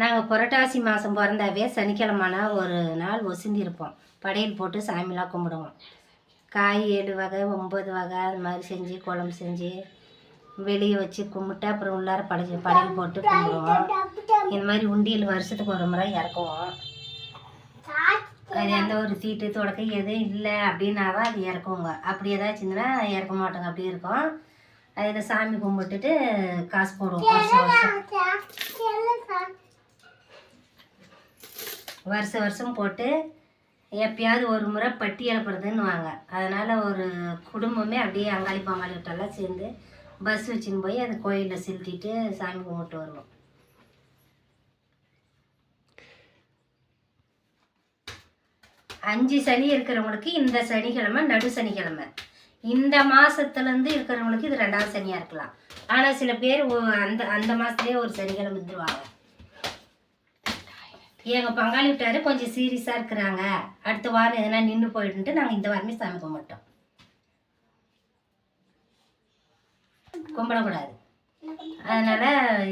நாங்கள் புரட்டாசி மாதம் பிறந்தாவே சனிக்கிழமான ஒரு நாள் ஒசிந்திருப்போம். படையல் போட்டு சாமிலாம் கும்பிடுவோம். காய் ஏழு வகை ஒம்பது வகை அது மாதிரி செஞ்சு குழம்பு செஞ்சு வெளியே வச்சு கும்பிட்டு அப்புறம் உள்ளார படைச்சு படையல் போட்டு கும்பிடுவோம். இந்த மாதிரி உண்டியல் வருஷத்துக்கு ஒரு முறை இறக்குவோம். அது எந்த ஒரு தீட்டு தொடக்க எதுவும் இல்லை அப்படின்னா தான் அது இறக்குவோங்க அப்படி ஏதாச்சும் இறக்க மாட்டோங்க. அப்படி இருக்கும். அதில் சாமி கும்பிட்டுட்டு காசு போடுவோம். வருஷம் வருஷம். வருஷம் வருஷம் போட்டு எப்பயாவது ஒரு முறை பட்டி இழப்புறதுன்னுவாங்க அதனால் ஒரு குடும்பமே அப்படியே அங்காளி பங்காளி விட்டெல்லாம் சேர்ந்து பஸ் வச்சுன்னு போய் அந்த கோயிலில் செலுத்திட்டு சாமி கும்பிட்டு வருவோம். அஞ்சு சனி இருக்கிறவங்களுக்கு இந்த சனிக்கிழமை நடு சனிக்கிழமை. இந்த மாதத்துலேருந்து இருக்கிறவங்களுக்கு இது ரெண்டாவது சனியாக இருக்கலாம். ஆனால் சில பேர் அந்த அந்த மாதத்துலேயே ஒரு சனிக்கிழமை இருந்துருவாங்க எங்கள் பங்காளி விட்டாரு கொஞ்சம் சீரியஸாக இருக்கிறாங்க. அடுத்த வாரம் எதனா நின்று போயிட்டுன்ட்டு நாங்கள் இந்த வாரமே சாமி கும்பிட்டோம். கும்பிடக்கூடாது. அதனால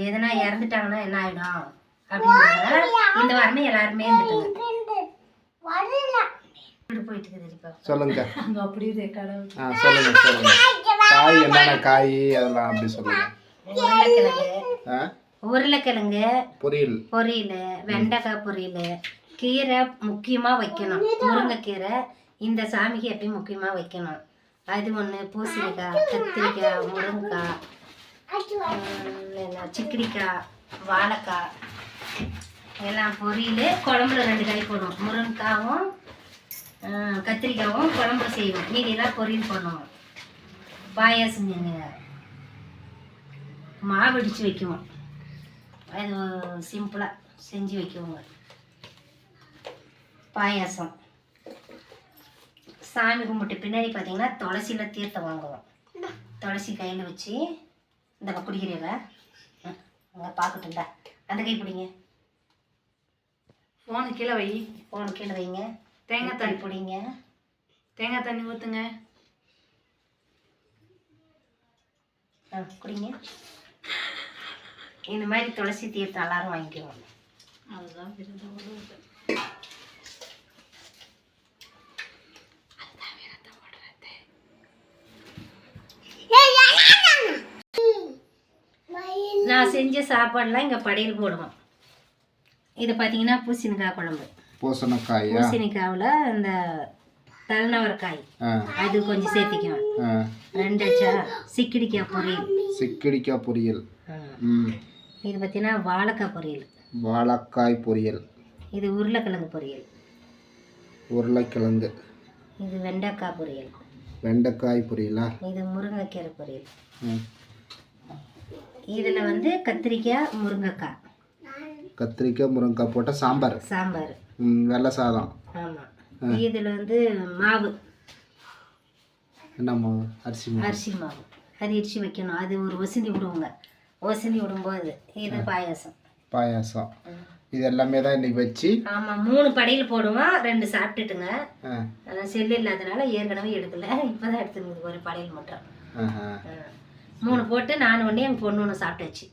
எதனா இறந்துட்டாங்கன்னா என்ன ஆகிடும் அப்படின்றதுனால இந்த வாரமே எல்லாருமே போயிட்டு சொல்லுங்க. சொல்லுங்க சொல்லுங்க. காய் என்னென்ன காய் அதெல்லாம் அப்படி சொல்லுங்க. உருளைக்கிழங்கு பொரியல். பொரியல் வெண்டைக்காய் பொரியல் கீரை முக்கியமாக வைக்கணும். முருங்கைக்கீரை இந்த சாமிக்கு எப்பயும் முக்கியமாக வைக்கணும்? அது ஒன்று பூசணிக்காய் கத்திரிக்காய் முருங்கைக்காய் சிக்கடிக்காய் வாழைக்காய். எல்லாம் பொரியல் குழம்புல ரெண்டு காய் போடுவோம் முருங்கைக்காவும் கத்திரிக்காவும் குழம்புல செய்வோம் மீதியெல்லாம் பொரியல் பண்ணுவோம் பாயாசம் செஞ்சுங்க மாவு இடித்து வைக்குவோம் சிம்பிளாக செஞ்சு வைக்குவோங்க பாயாசம். சாமி கும்பிட்டு பின்னாடி பார்த்தீங்கன்னா துளசியில் தீர்த்தம் வாங்குவோம். துளசி கையில் வச்சு இந்த குடிக்கிறீங்களா அங்கே பார்க்கட்டும்டா அந்த கை பிடிங்க. ஃபோனு கீழே வை. போன கீழே வைங்க. தேங்காய் தண்ணி. பிடிங்க. தேங்காய் தண்ணி ஊற்றுங்க ஆ குடிங்க. இந்த மாதிரி துளசி தீர்த்தம் எல்லாரும் வாங்கிக்குவோம் அதுதான் விருது உழுவுது. நான் செஞ்ச சாப்பாடுலாம் இங்கே படையல் போடுவோம். இது பார்த்தீங்கன்னா பூசணிக்காய் குழம்பு. பூசணிக்காயா? பூசணிக்காவில் இந்த தலைநவரக்காய். ஆ. அது கொஞ்சம் சேர்த்திக்குவேன். ஆ. ரெண்டு வச்சா சிக்கிடிக்காய் பொரியல். சிக்கடிக்காய் பொரியல். ம். இது பார்த்தீங்கன்னா வாழைக்காய் பொரியல். வாழைக்காய் பொரியல். இது உருளைக்கிழங்கு பொரியல். உருளைக்கிழங்கு. இது வெண்டைக்காய் பொரியல். வெண்டைக்காய் பொரியலா? இது முருங்கைக்கீரை பொரியல். ம். இதில் வந்து கத்திரிக்காய் முருங்கைக்காய். கத்திரிக்காய் முருங்கைக்காய் போட்ட சாம்பார். சாம்பார். ம் வெள்ளை சாதம். ஆமாம் இதில் வந்து மாவு. என்ன மாவு? அரிசி மாவு. அரிசி மாவு. அது இடிச்சு வைக்கணும். அது ஒரு ஒசிந்தி விடுவோங்க ஒசிந்தி விடும்போது. இது பாயாசம். பாயாசம். இது எல்லாமே தான் இன்னைக்கு வச்சு ஆமாம் மூணு படையில் போடுவோம். ரெண்டு சாப்பிட்டுட்டுங்க. செல்லு இல்லாதனால ஏற்கனவே எடுக்கல. இப்போ தான் எடுத்துருக்குது ஒரு படையல் மட்டும். மூணு போட்டு நான் ஒன்று என் பொண்ணு ஒன்று சாப்பிட்டாச்சு.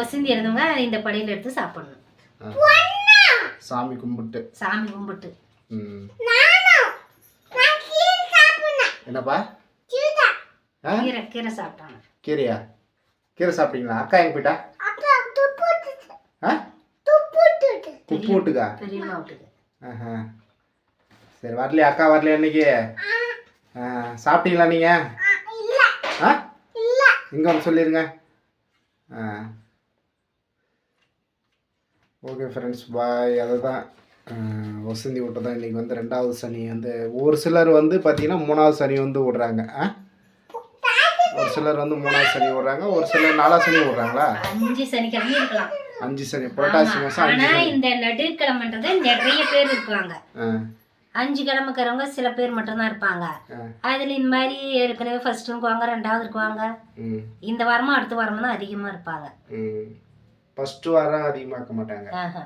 ஒசிந்தி இருந்தவங்க இந்த படையில் எடுத்து சாப்பிடணும். சாமி கும்பிட்டு. சாமி கும்பிட்டு. என்னப்பா? கீரை கீரை சாப்பிட்டாங்க. கீரையா? கீரை சாப்பிட்டீங்களா? அக்கா எங்க போயிட்டா? ஆ? உப்பு விட்டுக்கா. ஆஹா. சரி வரலையா? அக்கா வரலையா இன்னைக்கு? ஆ சாப்பிட்டீங்களா நீங்க? ஆ இங்க வந்து சொல்லிருங்க. ஆ. ஓகே ஃப்ரெண்ட்ஸ் பாய் அதை தான் வசந்தி விட்டு தான் இன்றைக்கி வந்து ரெண்டாவது சனி வந்து ஒரு சிலர் வந்து பார்த்தீங்கன்னா மூணாவது சனி வந்து விடுறாங்க. ஆ? ஒரு சிலர் வந்து மூணாவது சனி விடுறாங்க ஒரு சிலர் நாலாவது சனி விடுறாங்களா அஞ்சு சனிக்கிழமை இருக்கலாம். அஞ்சு சனி புரட்டாசி அஞ்சு ஆனா இந்த நடுக்கிழமைன்றது நிறைய பேர் இருப்பாங்க. ஆ. அஞ்சு கிழமைக்கிறவங்க சில பேர் மட்டும்தான் இருப்பாங்க. அதுல இந்த மாதிரி ஏற்கனவே ஃபர்ஸ்ட் இருக்குவாங்க ரெண்டாவது இருக்குவாங்க இந்த வாரமும் அடுத்த வாரமும் தான் அதிகமா இருப்பாங்க. ம். ஃபஸ்ட்டு வாரம் அதிகமாக்க மாட்டாங்க. ஆஹா.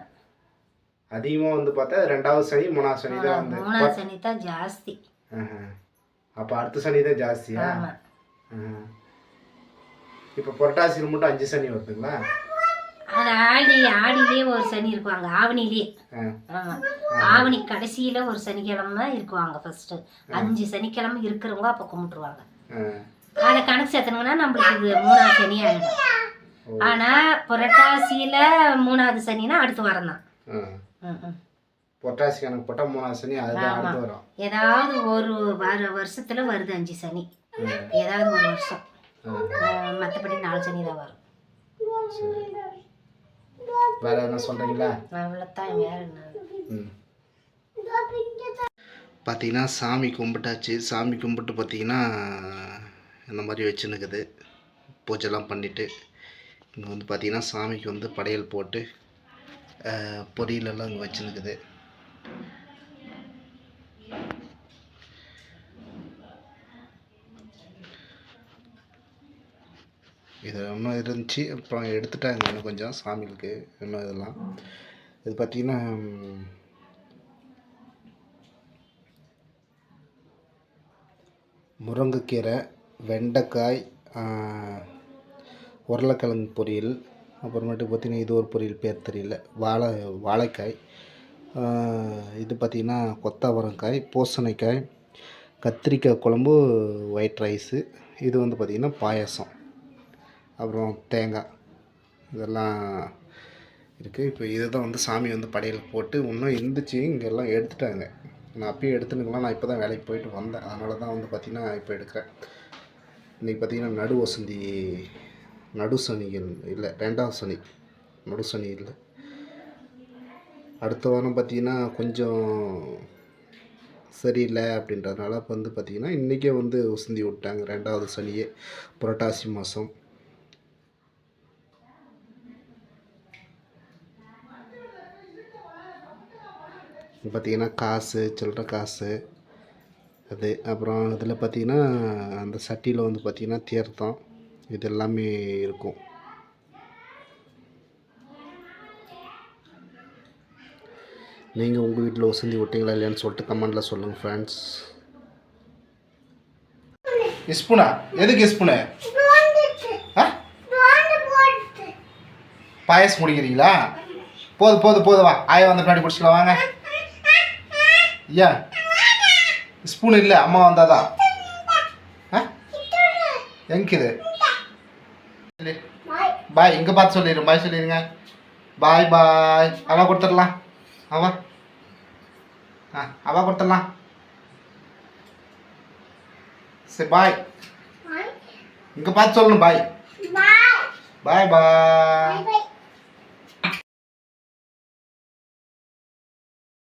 அதிகமாக வந்து பார்த்தா ரெண்டாவது சனி மூணாவது சனி தான் வந்து மூணாவது சனி தான் ஜாஸ்தி. அப்போ அடுத்த சனி தான் ஜாஸ்தியா? இப்போ புரட்டாசியில் மட்டும் அஞ்சு சனி வருதுங்களா? அது ஆடி ஆடியிலே ஒரு சனி இருக்குவாங்க ஆவணிலேயே ஆ. ஆமாம் ஆவணி கடைசியில் ஒரு சனிக்கிழமை இருக்குவாங்க ஃபஸ்ட்டு அஞ்சு சனிக்கிழமை இருக்கிறவங்க அப்போ கும்பிட்டுருவாங்க. அதை கணக்கு சேர்த்தனுங்கன்னா நம்மளுக்கு இது மூணாவது சனி ஆகிடும் ஆனால் புரட்டாசியில் மூணாவது சனினா அடுத்த வாரம் தான். பொட்டாசி கணக்கு போட்டால் மூணாவது சனி அதுதான் வரும். ஏதாவது ஒரு வார வருஷத்தில் வருது அஞ்சு சனி. ஏதாவது ஒரு வருஷம். மற்றபடி நாலு சனி தான் வரும். வேற என்ன சொல்கிறீங்களா அவ்வளோத்தான் வேற என்ன? பார்த்தீங்கன்னா சாமி கும்பிட்டாச்சு. சாமி கும்பிட்டு பார்த்தீங்கன்னா இந்த மாதிரி வச்சுன்னுக்குது. பூஜைலாம் பண்ணிவிட்டு இங்கே வந்து பார்த்தீங்கன்னா சாமிக்கு வந்து படையல் போட்டு பொரியலெல்லாம் இங்கே வச்சுன்னுக்குது. இது இன்னும் இருந்துச்சு. அப்புறம் எடுத்துட்டாங்க இன்னும் கொஞ்சம் சாமிகளுக்கு இன்னும் இதெல்லாம். இது பார்த்தீங்கன்னா முருங்கைக்கீரை வெண்டைக்காய் உருளைக்கிழங்கு பொரியல் அப்புறமேட்டு பார்த்தீங்கன்னா இது ஒரு பொரியல் பேர் தெரியல. வாழை வாழைக்காய் இது பார்த்திங்கன்னா கொத்தவரங்காய் பூசணிக்காய் கத்திரிக்காய் குழம்பு ஒயிட் ரைஸு இது வந்து பார்த்திங்கன்னா பாயாசம். அப்புறம் தேங்காய். இதெல்லாம் இருக்குது இப்போ இதுதான் வந்து சாமி வந்து படையல் போட்டு இன்னும் இருந்துச்சு இங்கே எல்லாம் எடுத்துட்டாங்க. நான் அப்பயும் எடுத்துனுக்கலாம் நான் இப்போ தான் வேலைக்கு போயிட்டு வந்தேன். அதனால தான் வந்து பார்த்திங்கன்னா இப்போ எடுக்கிறேன். இன்றைக்கி பார்த்திங்கன்னா நடு வசந்தி நடு சனிகள் இல்லை ரெண்டாவது சனி. நடு சனி இல்லை. அடுத்த வாரம் பார்த்திங்கன்னா கொஞ்சம் சரியில்லை அப்படின்றதுனால இப்போ வந்து பார்த்திங்கன்னா இன்றைக்கே வந்து வசந்தி விட்டாங்க. ரெண்டாவது சனியே. புரட்டாசி மாதம் பார்த்திங்கன்னா காசு சில்லற காசு அது. அப்புறம் இதில் பார்த்திங்கன்னா அந்த சட்டியில் வந்து பார்த்திங்கன்னா தீர்த்தம் இது எல்லாமே இருக்கும். நீங்கள் உங்கள் வீட்டில் வசந்தி விட்டீங்களா இல்லையான்னு சொல்லிட்டு கமெண்டில் சொல்லுங்கள் ஃப்ரெண்ட்ஸ் இஸ்புனா எதுக்கு ஸ்பூனு ஆ? பாயசம் முடிக்கிறீங்களா? போது போது போது வா. ஆய வந்த பின்னாடி குடிச்சிக்கலாம் வாங்க. ஏன்? ஸ்பூன் இல்லை அம்மா வந்தாதான் எங்கிது? பாய் இங்கே பார்த்து சொல்லிடுங்க பாய் சொல்லிடுங்க பாய் பாய். அவா கொடுத்துடலாம். அவா? ஆ அவா கொடுத்துடலாம். சரி பாய். இங்கே பார்த்து சொல்லணும் பாய். பாய் பாய்.